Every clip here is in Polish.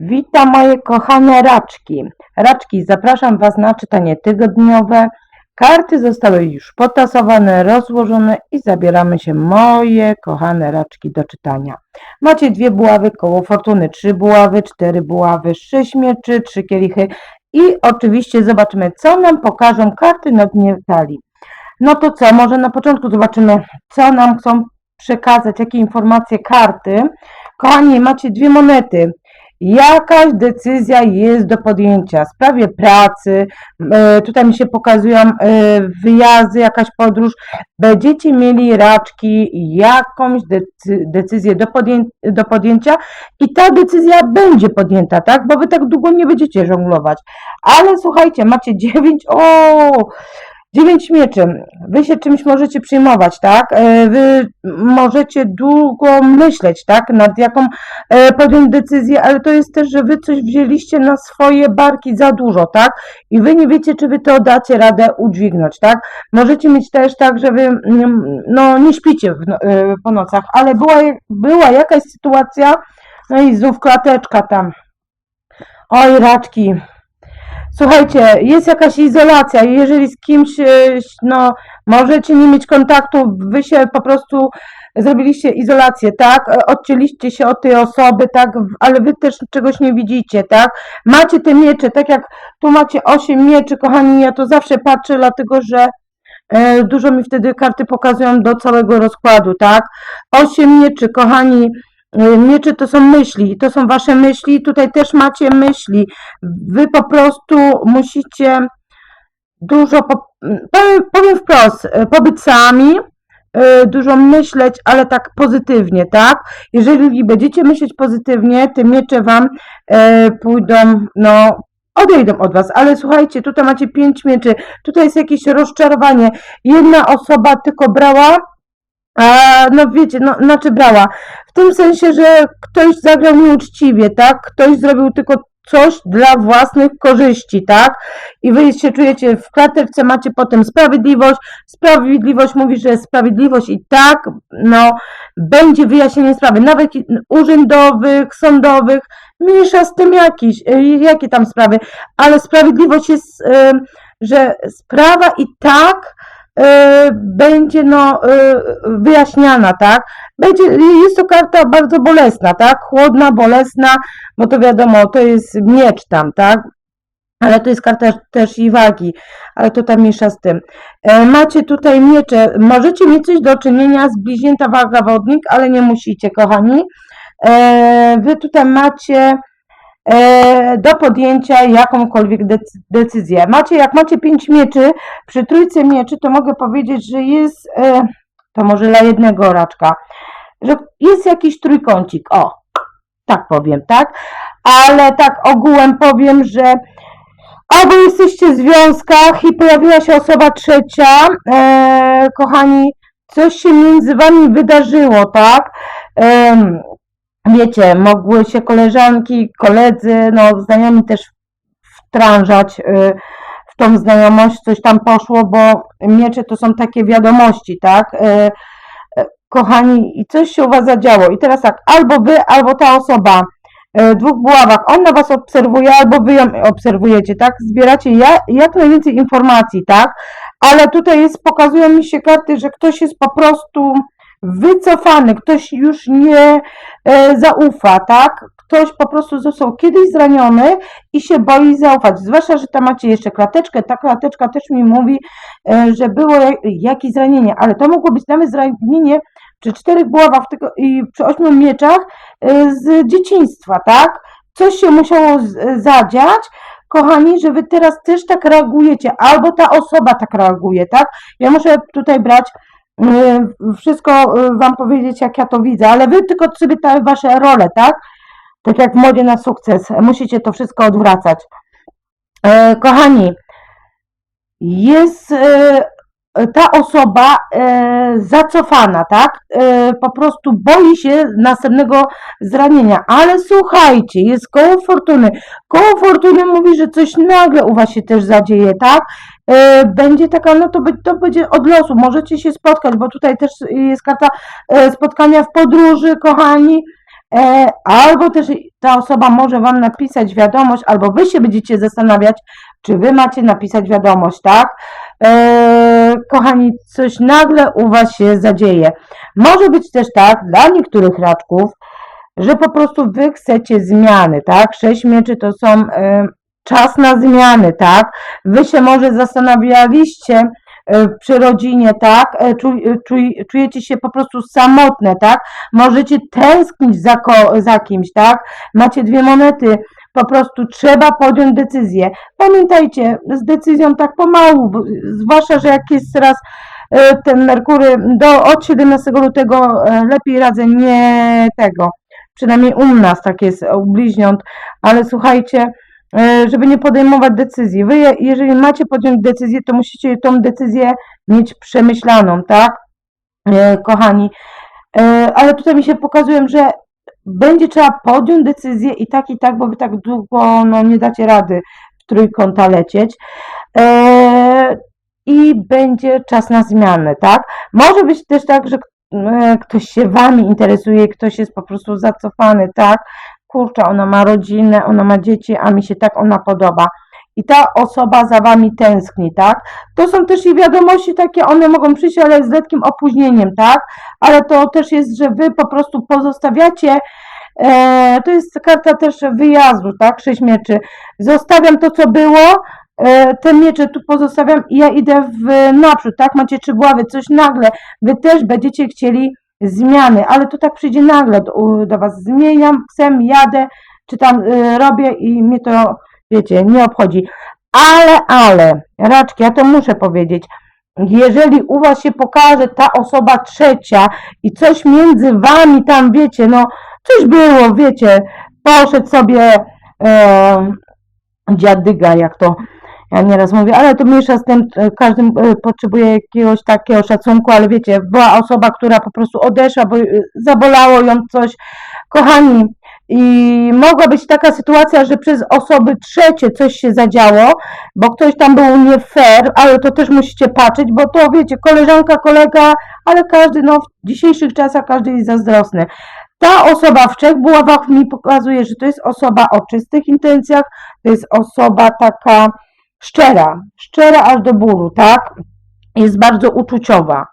Witam moje kochane raczki. Raczki, zapraszam Was na czytanie tygodniowe. Karty zostały już potasowane, rozłożone i zabieramy się moje kochane raczki do czytania. Macie dwie buławy, koło fortuny, trzy buławy, cztery buławy, sześć mieczy, trzy kielichy i oczywiście zobaczymy, co nam pokażą karty na dnie talii. No to co, może na początku zobaczymy, co nam chcą przekazać, jakie informacje karty. Kochani, macie dwie monety. Jakaś decyzja jest do podjęcia w sprawie pracy. e, Tutaj mi się pokazują e, wyjazdy, jakaś podróż. Będziecie mieli raczki jakąś decy- decyzję do podjęcia i ta decyzja będzie podjęta, tak? Bo wy tak długo nie będziecie żonglować. Ale słuchajcie, macie dziewięć, o, dziewięć mieczy. Wy się czymś możecie przyjmować, tak? E, Wy możecie długo myśleć, tak? Nad jaką e, podjąć decyzję, ale to jest też, że wy coś wzięliście na swoje barki za dużo, tak? I wy nie wiecie, czy wy to dacie radę udźwignąć, tak? Możecie mieć też tak, że wy mm, no, nie śpicie w, no- e, po nocach, ale była, była jakaś sytuacja, no i znów klateczka tam. Oj, raczki. Słuchajcie, jest jakaś izolacja. Jeżeli z kimś, e, no, możecie nie mieć kontaktu, wy się po prostu zrobiliście izolację, tak? E, Odcięliście się od tej osoby, tak? Ale wy też czegoś nie widzicie, tak? Macie te miecze, tak jak tu macie 8 mieczy, kochani, ja to zawsze patrzę, dlatego że e, dużo mi wtedy karty pokazują do całego rozkładu, tak? 8 mieczy, kochani, e, miecze to są myśli, to są wasze myśli, tutaj też macie myśli. Wy po prostu musicie dużo, po, powiem, powiem wprost, e, pobyć sami, e, dużo myśleć, ale tak pozytywnie, tak? Jeżeli będziecie myśleć pozytywnie, te miecze wam e, pójdą, no, odejdą od was, ale słuchajcie, tutaj macie pięć mieczy, tutaj jest jakieś rozczarowanie. Jedna osoba tylko brała, a no wiecie, no, znaczy brała. W tym sensie, że ktoś zagrał nieuczciwie, tak? Ktoś zrobił tylko coś dla własnych korzyści, tak? I wy się czujecie w klateczce, macie potem sprawiedliwość. Sprawiedliwość mówi, że sprawiedliwość i tak, no, będzie wyjaśnienie sprawy, nawet urzędowych, sądowych, mniejsza z tym jakiś, y, jakie tam sprawy, ale sprawiedliwość jest, y, że sprawa i tak będzie no y, wyjaśniana, tak? Będzie, jest to karta bardzo bolesna, tak? Chłodna, bolesna, bo to wiadomo, to jest miecz tam, tak? Ale to jest karta też i wagi, ale to tam mniejsza z tym. E, macie tutaj miecze, możecie mieć coś do czynienia z bliźnięta waga wodnik, ale nie musicie, kochani. E, wy tutaj macie e, do podjęcia jakąkolwiek decy- decyzję. Macie, jak macie pięć mieczy, przy trójce mieczy, to mogę powiedzieć, że jest, e, to może dla jednego raczka, że jest jakiś trójkącik, o, tak powiem, tak? Ale tak ogółem powiem, że albo jesteście w związkach i pojawiła się osoba trzecia, e, kochani, coś się między wami wydarzyło, tak? Wiecie, mogły się koleżanki, koledzy, no znajomi też wtrążać y, w tą znajomość, coś tam poszło, bo miecze to są takie wiadomości, tak? Y, y, Kochani, i coś się u was zadziało. I teraz tak, albo wy, albo ta osoba, dwóch buławach, on na was obserwuje, albo wy ją obserwujecie, tak? Zbieracie ja, jak najwięcej informacji, tak? Ale tutaj jest, pokazują mi się karty, że ktoś jest po prostu wycofany, ktoś już nie e, zaufa, tak? Ktoś po prostu został kiedyś zraniony i się boi zaufać. Zwłaszcza, że tam macie jeszcze klateczkę. Ta klateczka też mi mówi, e, że było jak, jakieś zranienie, ale to mogło być nawet zranienie przy czterech buławach tylko, i przy ośmiu mieczach e, z dzieciństwa, tak? Coś się musiało z, zadziać, kochani, że wy teraz też tak reagujecie, albo ta osoba tak reaguje, tak? Ja muszę tutaj brać wszystko y, wam powiedzieć, jak ja to widzę, ale wy tylko sobie te wasze role, tak? Tak jak modzie na sukces, musicie to wszystko odwracać. E, kochani, jest e, ta osoba e, zacofana, tak? E, po prostu boi się następnego zranienia, ale słuchajcie, jest koło fortuny. Koło fortuny mówi, że coś nagle u was się też zadzieje, tak? E, będzie taka, no to, to będzie od losu, możecie się spotkać, bo tutaj też jest karta e, spotkania w podróży, kochani. e, albo też ta osoba może Wam napisać wiadomość, albo Wy się będziecie zastanawiać, czy Wy macie napisać wiadomość, tak? Kochani, coś nagle u Was się zadzieje. Może być też tak, dla niektórych raczków, że po prostu Wy chcecie zmiany, tak? Sześć mieczy to są czas na zmiany, tak? Wy się może zastanawialiście e, przy rodzinie, tak? E, e, czuj, czujecie się po prostu samotne, tak? Możecie tęsknić za, za kimś, tak? Macie dwie monety, po prostu trzeba podjąć decyzję. Pamiętajcie, z decyzją tak pomału, zwłaszcza, że jak jest teraz ten Merkury do, od 17 lutego lepiej radzę nie tego. Przynajmniej u nas tak jest u bliźniąt, ale słuchajcie, żeby nie podejmować decyzji. Wy, je- jeżeli macie podjąć decyzję, to musicie tą decyzję mieć przemyślaną, tak? E, Kochani, E, ale tutaj mi się pokazują, że będzie trzeba podjąć decyzję i tak, i tak, bo wy tak długo no, nie dacie rady w trójkąta lecieć. E, I będzie czas na zmianę, tak? Może być też tak, że e, ktoś się wami interesuje, ktoś jest po prostu zacofany, tak? Kurczę, ona ma rodzinę, ona ma dzieci, a mi się tak ona podoba. I ta osoba za wami tęskni, tak? To są też i wiadomości takie, one mogą przyjść, ale z lekkim opóźnieniem, tak? Ale to też jest, że wy po prostu pozostawiacie E, to jest karta też wyjazdu, tak? Sześć mieczy. Zostawiam to, co było, e, te miecze tu pozostawiam i ja idę w naprzód, tak? Macie trzy głowy, coś nagle. Wy też będziecie chcieli zmiany, ale to tak przyjdzie nagle do, do was. Zmieniam, chcę, jadę, czy tam e, robię i mnie to, wiecie, nie obchodzi. Ale, ale, raczki, ja to muszę powiedzieć, jeżeli u was się pokaże ta osoba trzecia i coś między wami tam, wiecie, no coś było, wiecie, poszedł sobie e, dziadyga, jak to ja nieraz mówię, ale to mniejsza z tym, e, każdy e, potrzebuje jakiegoś takiego szacunku, ale wiecie, była osoba, która po prostu odeszła, bo e, zabolało ją coś. Kochani, i mogła być taka sytuacja, że przez osoby trzecie coś się zadziało, bo ktoś tam był nie fair, ale to też musicie patrzeć, bo to wiecie, koleżanka, kolega, ale każdy, no w dzisiejszych czasach każdy jest zazdrosny. Ta osoba w trzech buławach mi pokazuje, że to jest osoba o czystych intencjach, to jest osoba taka szczera, szczera aż do bólu, tak? Jest bardzo uczuciowa.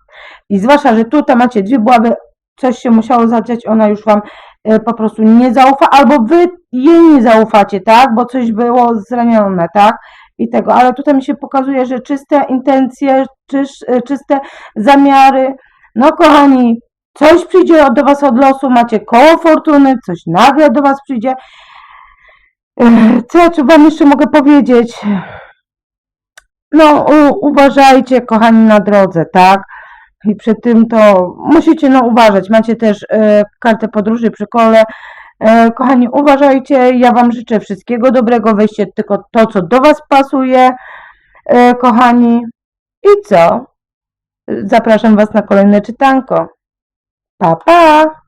I zwłaszcza, że tutaj macie dwie buławy, coś się musiało zadziać, ona już wam e, po prostu nie zaufa, albo wy jej nie zaufacie, tak? Bo coś było zranione, tak? I tego, ale tutaj mi się pokazuje, że czyste intencje, czyż, e, czyste zamiary. No kochani, coś przyjdzie do was od losu, macie koło fortuny, coś nagle do was przyjdzie. Ech, Co ja wam jeszcze mogę powiedzieć? No, uważajcie, kochani, na drodze, tak? I przy tym to musicie no uważać. Macie też e, kartę podróży przy kole. E, kochani, uważajcie. Ja Wam życzę wszystkiego dobrego. Weźcie tylko to, co do Was pasuje. E, kochani. I co? Zapraszam Was na kolejne czytanko. Pa, pa!